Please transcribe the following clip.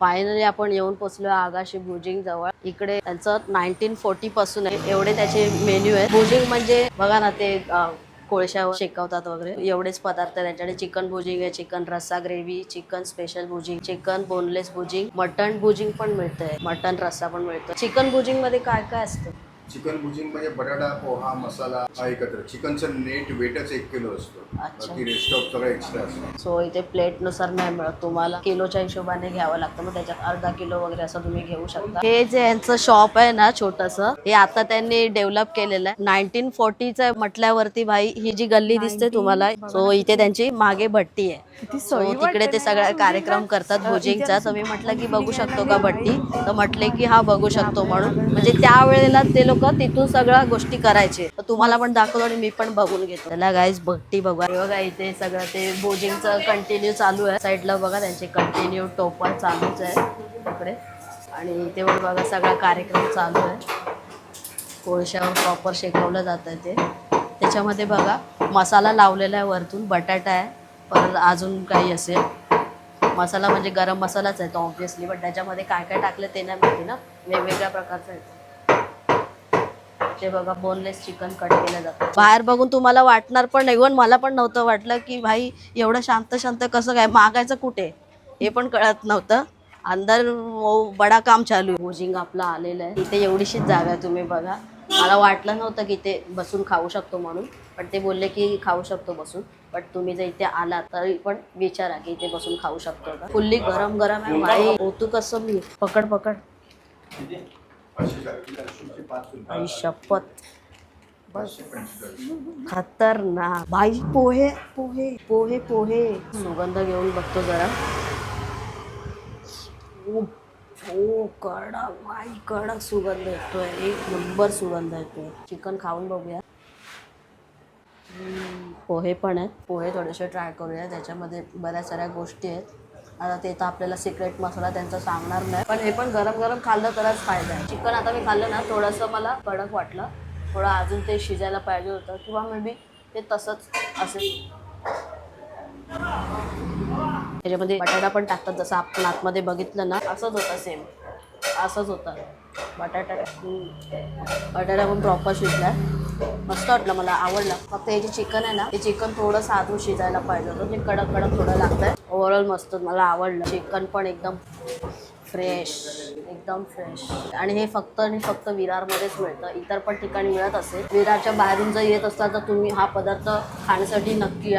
Finally आपण येऊन पोचलो आगाशी भुजिंग जवळ. इकडे त्यांचं नाईन्टीन फोर्टी पासून आहे. एवढे त्याचे मेन्यू आहे भुजिंग म्हणजे बघा ना ते कोळशावर शेकवतात वगैरे. एवढेच पदार्थ त्यांच्याकडे. चिकन भुजिंग आहे चिकन रस्सा gravy chicken special bhujing chicken boneless bhujing mutton bhujing पण मिळतंय. मटन रस्सा पण मिळतो चिकन भुजिंगमध्ये काय काय असतं? चिकन भुजिंग म्हणजे बटाटा पोहा मसाला हा एकत्र. चिकनचं नेट वेटच एक किलो असतो. अच्छा. बाकी रेस्ट ऑफ सगळं एक्स्ट्रा असतं. सो इथे प्लेटनुसार नाही मिळत. तुम्हाला किलोच्या हिशोबाने घ्यावं लागतं. मग त्याच्यात अर्धा किलो वगैरे असं तुम्ही घेऊ शकता. हे जे यांचं शॉप आहे ना छोटस हे आता त्यांनी डेव्हलप केलेलं आहे. नाईन्टीन फोर्टीचं म्हटल्यावरती भाई ही जी गल्ली दिसते तुम्हाला सो इथे त्यांची मागे भट्टी आहे. So तिकडे ते सगळा कार्यक्रम करतात भुजिंगचा. तर मी म्हटलं की बघू शकतो का भट्टी? तर म्हटले की हा बघू शकतो म्हणून. म्हणजे त्या वेळेला ते लोक तिथून सगळ्या गोष्टी करायचे. तर तुम्हाला पण दाखवतो आणि मी पण बघून घेतो. त्याला गाईज भट्टी बघा बघा इथे सगळं ते बोजिंगचं कंटिन्यू चालू आहे. साईडला बघा त्यांचे कंटिन्यू टोपण चालूच आहे. तिकडे आणि इथे पण बघा सगळा कार्यक्रम चालू आहे. कोळशावर प्रॉपर शेकवलं जातं ते. त्याच्यामध्ये बघा मसाला लावलेला आहे वरतून बटाटा आहे. परत अजून काही असेल. मसाला म्हणजे गरम मसालाच आहे तो ऑब्विसली बट त्याच्यामध्ये काय काय टाकलं ते नाही माहिती ना. वेगवेगळ्या प्रकारचं आहे. ते बघा बोनलेस चिकन कट केलं जातं. बाहेर बघून तुम्हाला वाटणार पण नाही. इव्हन मला पण नव्हतं वाटलं की भाई एवढं शांत शांत कसं काय मागायचं कुठे? हे पण कळत नव्हतं. अंदर बडा काम चालू आहे. भुजिंग आपलं आलेलं आहे. इथे एवढीशीच जागा तुम्ही बघा. मला वाटलं नव्हतं की ते बसून खाऊ शकतो म्हणून पण ते बोलले की खाऊ शकतो बसून. बट तुम्ही जर इथे आलात तरी पण विचारा की इथे बसून खाऊ शकतो का? फुल्ली गरम गरम आहे. भाई होतू कसं मी? पकड पकड. आई शपथ. बस. पंचेचाळीस. खतरनाक पोहे पोहे पोहे पोहे. सुगंध घेऊन बघतो जरा. ओ ओ, कडक बाई कडक सुगंध येतोय. एक नंबर सुगंध येतोय. चिकन खाऊन बघूया. पोहे पण आहेत. पोहे थोडेसे ट्राय करूया. त्याच्यामध्ये बऱ्याच साऱ्या गोष्टी आहेत. आता ते तर आपल्याला सिक्रेट मसाला त्यांचा सांगणार नाही. पण हे पण गरम गरम खाल्लं तरच फायदा आहे. चिकन आता मी खाल्लं ना थोडंसं मला कडक वाटलं. थोडं अजून ते शिजायला पाहिजे होतं किंवा मे बी ते तसंच असेल. त्याच्यामध्ये बटाटा पण टाकतात जसं आपण आतमध्ये बघितलं ना असंच होतं सेम असंच होतं. बटाटा बटाटा पण प्रॉपर शिजला मस्त वाटलं मला आवडलं. फक्त हे जे चिकन आहे ना ते चिकन थोडं साधू शिजायला पाहिजे होतं. ते कडक कडक थोडं लागतंय. ओव्हरऑल मस्त मला आवडलं. चिकन पण एकदम फ्रेश एकदम फ्रेश आणि हे फक्त आणि फक्त विरारमध्येच मिळतं. इतर पण ठिकाणी मिळत असेल. विरारच्या बाहेरून जर येत असला तर तुम्ही हा पदार्थ खाण्यासाठी नक्की या.